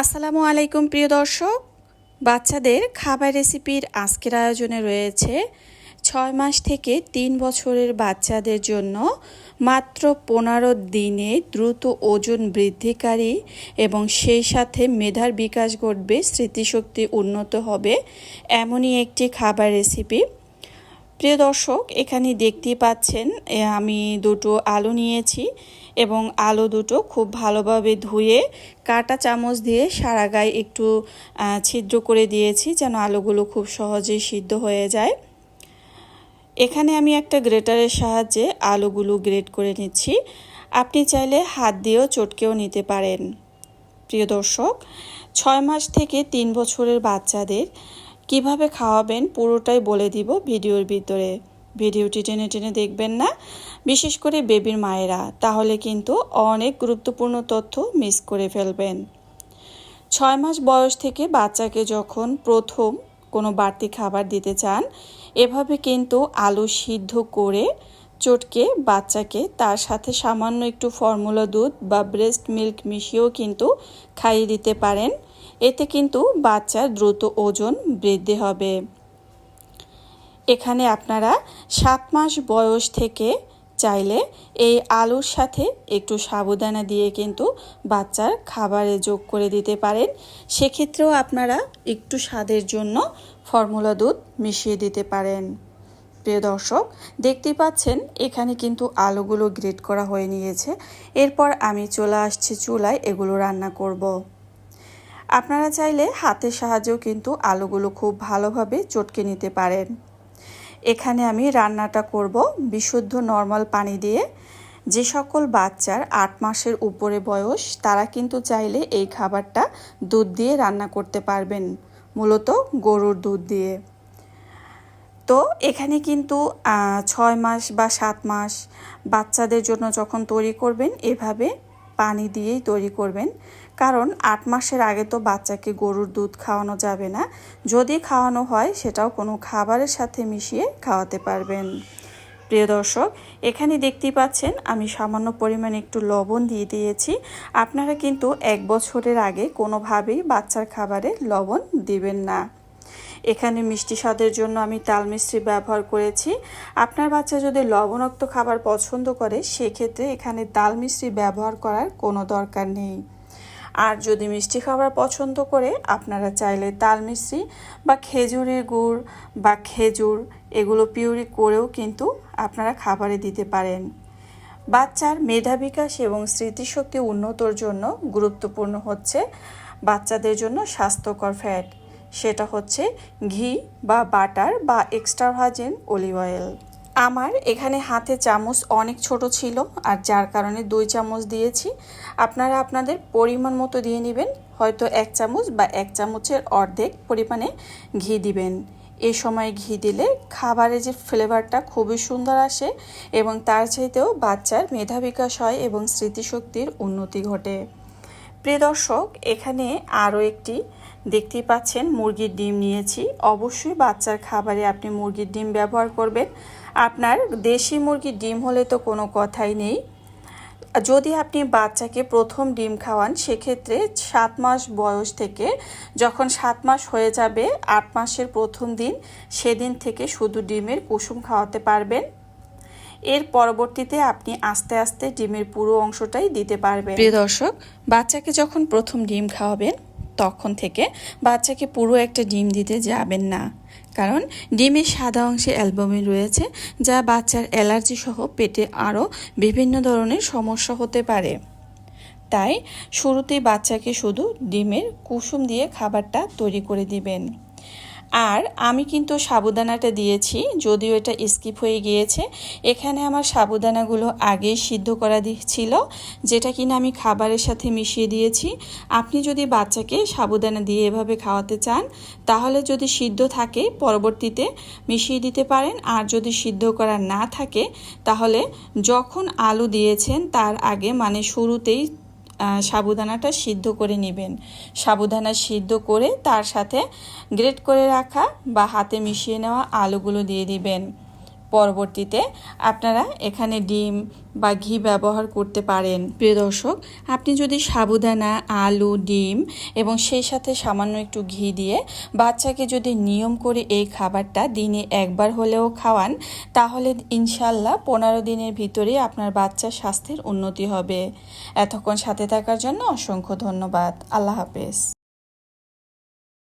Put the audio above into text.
আসসালামু আলাইকুম, প্রিয় দর্শক। বাচ্চাদের খাবার রেসিপির আজকের আয়োজনে রয়েছে ছয় মাস থেকে তিন বছরের বাচ্চাদের জন্য মাত্র পনেরো দিনে দ্রুত ওজন বৃদ্ধিকারী এবং সেই সাথে মেধার বিকাশ ঘটবে, স্মৃতিশক্তি উন্নত হবে, এমনই একটি খাবার রেসিপি। প্রিয় দর্শক, এখানে দেখতেই পাচ্ছেন আমি দুটো আলু নিয়েছি এবং আলু দুটো খুব ভালোভাবে ধুয়ে কাটা চামচ দিয়ে সারা গায়ে একটু ছিদ্র করে দিয়েছি যেন আলুগুলো খুব সহজেই সিদ্ধ হয়ে যায়। এখানে আমি একটা গ্রেটারের সাহায্যে আলুগুলো গ্রেট করে নিচ্ছি। আপনি চাইলে হাত দিয়েও চটকেও নিতে পারেন। প্রিয় দর্শক, ছয় মাস থেকে তিন বছরের বাচ্চাদের কীভাবে খাওয়াবেন পুরোটাই বলে দিব ভিডিওর ভিতরে। ভিডিওটি টেনে টেনে দেখবেন না। বিশেষ করে বেবির মায়েরা, তাহলে কিন্তু অনেক গুরুত্বপূর্ণ তথ্য মিস করে ফেলবেন। ছয় মাস বয়স থেকে বাচ্চাকে যখন প্রথম কোনো বাড়তি খাবার দিতে চান, এভাবে কিন্তু আলু সিদ্ধ করে চটকে বাচ্চাকে তার সাথে সামান্য একটু ফর্মুলা দুধ বা ব্রেস্ট মিল্ক মিশিয়েও কিন্তু খাইয়ে দিতে পারেন। এতে কিন্তু বাচ্চার দ্রুত ওজন বৃদ্ধি হবে। এখানে আপনারা সাত মাস বয়স থেকে চাইলে এই আলুর সাথে একটু সাবুদানা দিয়ে কিন্তু বাচ্চার খাবারে যোগ করে দিতে পারেন। সেক্ষেত্রেও আপনারা একটু স্বাদের জন্য ফর্মুলা দুধ মিশিয়ে দিতে পারেন। প্রিয় দর্শক দেখতে পাচ্ছেন, এখানে কিন্তু আলুগুলো গ্রেট করা হয়ে নিয়েছে। এরপর আমি চলে আসছি চুলায়, এগুলো রান্না করব। আপনারা চাইলে হাতের সাহায্যেও কিন্তু আলুগুলো খুব ভালোভাবে চটকে নিতে পারেন। এখানে আমি রান্নাটা করব বিশুদ্ধ নর্মাল পানি দিয়ে। যে সকল বাচ্চার আট মাসের উপরে বয়স, তারা কিন্তু চাইলে এই খাবারটা দুধ দিয়ে রান্না করতে পারবেন, মূলত গরুর দুধ দিয়ে। তো এখানে কিন্তু ছয় মাস বা সাত মাস বাচ্চাদের জন্য যখন তৈরি করবেন, এভাবে পানি দিয়েই তৈরি করবেন। কারণ আট মাসের আগে তো বাচ্চাকে গরুর দুধ খাওয়ানো যাবে না। যদি খাওয়ানো হয়, সেটাও কোনো খাবারের সাথে মিশিয়ে খাওয়াতে পারবেন। প্রিয় দর্শক, এখানে দেখতেই পাচ্ছেন, আমি সামান্য পরিমাণে একটু লবণ দিয়ে দিয়েছি। আপনারা কিন্তু এক বছরের আগে কোনোভাবেই বাচ্চার খাবারে লবণ দিবেন না। এখানে মিষ্টি স্বাদের জন্য আমি তাল মিশ্রি ব্যবহার করেছি। আপনার বাচ্চা যদি লবণাক্ত খাবার পছন্দ করে, সেক্ষেত্রে এখানে তাল মিশ্রি ব্যবহার করার কোনো দরকার নেই। আর যদি মিষ্টি খাবার পছন্দ করে, আপনারা চাইলে তাল মিশ্রি বা খেজুরের গুড় বা খেজুর এগুলো পিউরি করেও কিন্তু আপনারা খাবারে দিতে পারেন। বাচ্চার মেধা বিকাশ এবং স্মৃতিশক্তি উন্নতর জন্য গুরুত্বপূর্ণ হচ্ছে বাচ্চাদের জন্য স্বাস্থ্যকর ফ্যাট। সেটা হচ্ছে ঘি বা বাটার বা এক্সট্রা ভার্জিন অলিভ অয়েল। আমার এখানে হাতে চামচ অনেক ছোট ছিল আর যার কারণে দুই চামচ দিয়েছি। আপনারা আপনাদের পরিমাণ মতো দিয়ে নেবেন। হয়তো এক চামচ বা এক চামচের অর্ধেক পরিমাণে ঘি দিবেন। এ সময় ঘি দিলে খাবারের যে ফ্লেভারটা খুবই সুন্দর আসে এবং তার চাইতেও বাচ্চার মেধা বিকাশ হয় এবং স্মৃতিশক্তির উন্নতি ঘটে। প্রিয় দর্শক, এখানে আরও একটি দেখতেই পাচ্ছেন, মুরগির ডিম নিয়েছি। অবশ্যই বাচ্চার খাবারে আপনি মুরগির ডিম ব্যবহার করবেন। আপনার দেশি মুরগির ডিম হলে তো কোনো কথাই নেই। যদি আপনি বাচ্চাকে প্রথম ডিম খাওয়ান, সেক্ষেত্রে সাত মাস বয়স থেকে, যখন সাত মাস হয়ে যাবে, আট মাসের প্রথম দিন, সেদিন থেকে শুধু ডিমের কুসুম খাওয়াতে পারবেন। এর পরবর্তীতে আপনি আস্তে আস্তে ডিমের পুরো অংশটাই দিতে পারবেন। প্রিয় দর্শক, বাচ্চাকে যখন প্রথম ডিম খাওয়াবেন তখন থেকে বাচ্চাকে পুরো একটা ডিম দিতে যাবেন না। কারণ ডিমের সাদা অংশে অ্যালবামিন রয়েছে যা বাচ্চার অ্যালার্জি সহ পেটে আরও বিভিন্ন ধরনের সমস্যা হতে পারে। তাই শুরুতেই বাচ্চাকে শুধু ডিমের কুসুম দিয়ে খাবারটা তৈরি করে দিবেন। আর আমি কিন্তু সাবুদানাটা দিয়েছি, যদিও এটা স্কিপ হয়ে গিয়েছে। এখানে আমার সাবুদানাগুলো আগেই সিদ্ধ করা ছিল, যেটা কিনা আমি খাবারের সাথে মিশিয়ে দিয়েছি। আপনি যদি বাচ্চাকে সাবুদানা দিয়ে এভাবে খাওয়াতে চান, তাহলে যদি সিদ্ধ থাকে, পরবর্তীতে মিশিয়ে দিতে পারেন। আর যদি সিদ্ধ করা না থাকে, তাহলে যখন আলু দিয়েছেন, তার আগে মানে শুরুতেই সাবুদানাটা সিদ্ধ করে নেবেন। সাবুদানা সিদ্ধ করে তার সাথে গ্রেট করে রাখা বা হাতে মিশিয়ে নেওয়া আলুগুলো দিয়ে দিবেন। পরবর্তীতে আপনারা এখানে ডিম বা ঘি ব্যবহার করতে পারেন। প্রিয় দর্শক, আপনি যদি সাবুদানা, আলু, ডিম এবং সেই সাথে সামান্য একটু ঘি দিয়ে বাচ্চাকে যদি নিয়ম করে এই খাবারটা দিনে একবার হলেও খাওয়ান, তাহলে ইনশাল্লাহ পনেরো দিনের ভিতরেই আপনার বাচ্চার স্বাস্থ্যের উন্নতি হবে। এতক্ষণ সাথে থাকার জন্য অসংখ্য ধন্যবাদ। আল্লাহ হাফেজ।